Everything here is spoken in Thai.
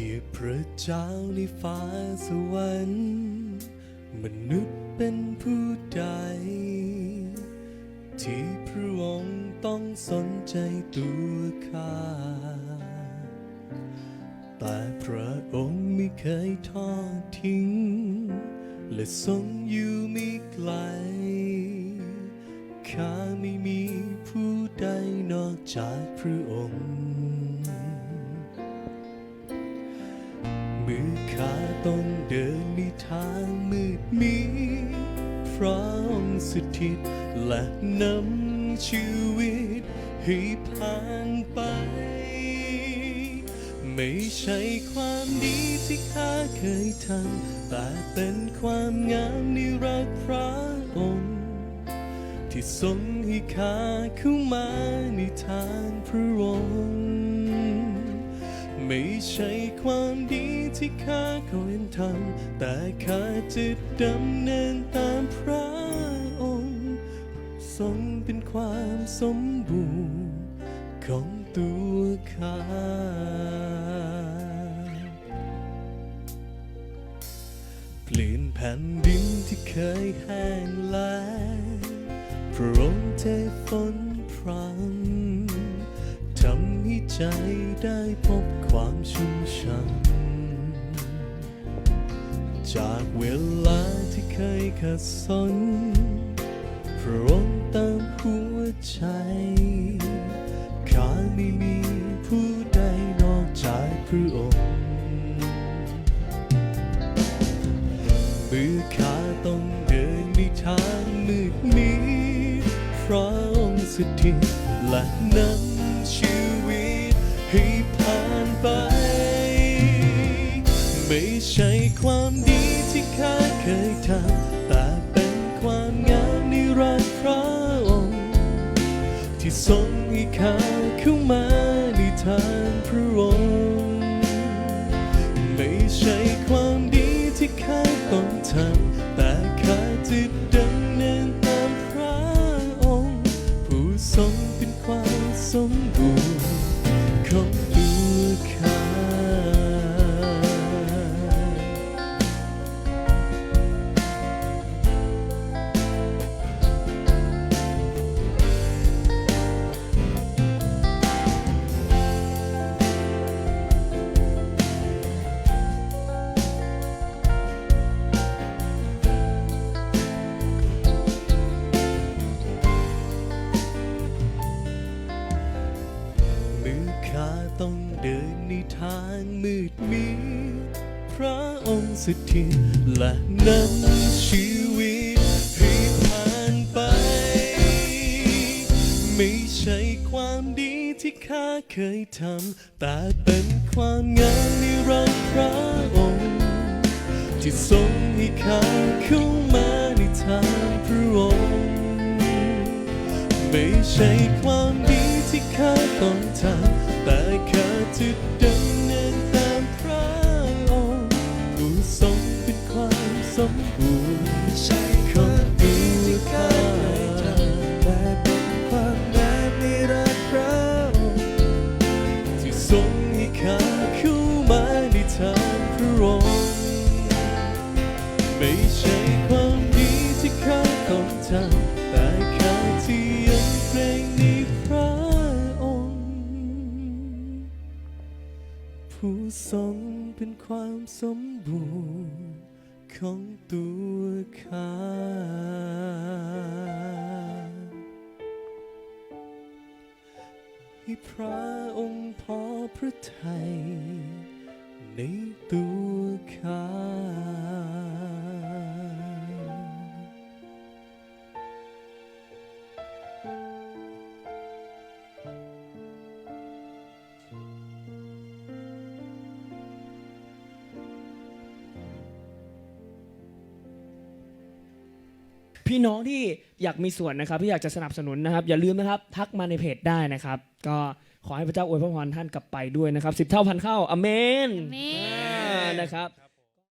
ที่พระเจ้าในฟ้าสวรรค์มนุษย์เป็นผู้ใด ที่พระองค์ต้องสนใจตัวข้า แต่พระองค์ไม่เคยทอดทิ้ง และทรงอยู่ไม่ไกล ข้าไม่มีผู้ใดนอกจากพระองค์ มื่อขาต้องเดินในทางมืดมิดพระองค์สถิตและนำชีวิตให้ผ่านไป ไม่ใช่ความดีที่ข้าเคยทำ แต่เป็นความงามในรักพระองค์ ที่ทรงให้ข้าเข้ามาในทางพระองค์ ไม่ใช่ความดีที่ข้าเคยทำแต่ข้าจะดำเนินตามพระองค์ทรงเป็นความสมบูรณ์ของตัวข้าเปลี่ยนแผ่นดินที่เคยแห้งแล้งพระองค์เทฝนพรำ ทำให้ใจได้พบความชุ่มช่ำจากเวลาที่เคยขัดสนพระองค์เติมหัวใจข้าไม่มีผู้ใดนอกจากพระองค์มือข้าต้องเดินในทางมืดมิดพระองค์สถิตและนำ ไม่ใช่ความดีที่ข้าเคยทำแต่เป็นความงามในรักพระองค์ที่ทรงให้ข้าเข้ามาในทางพระองค์ไม่ใช่ความดีที่ข้าต้องทำแต่ข้าจะ ในทางมืดมิดพระองค์สถิตและนำชีวิตให้ผ่านไป ไม่ใช่ความดีที่ข้าเคยทำ แต่เป็นความงามในรักพระองค์ ที่ทรงให้ข้าเข้ามาในทางพระองค์ ไม่ใช่ความดีที่ข้าต้อง ไม่ใช่ความดีที่เขาต้องทำแต่เขาที่ยังเกรงในพระองค์ ผู้ทรงเป็นความสมบูรณ์ของตัวข้าให้พระองค์พอพระทัยในตัวข้า พี่น้องที่อยากมีส่วนนะครับที่อยากจะสนับสนุนนะครับ อย่าลืมนะครับ ทักมาในเพจได้นะครับ ก็ขอให้พระเจ้าอวยพรท่านกลับไปด้วยนะครับสิบเท่าพันเข้าอเมนอาเมนอ่านะครับ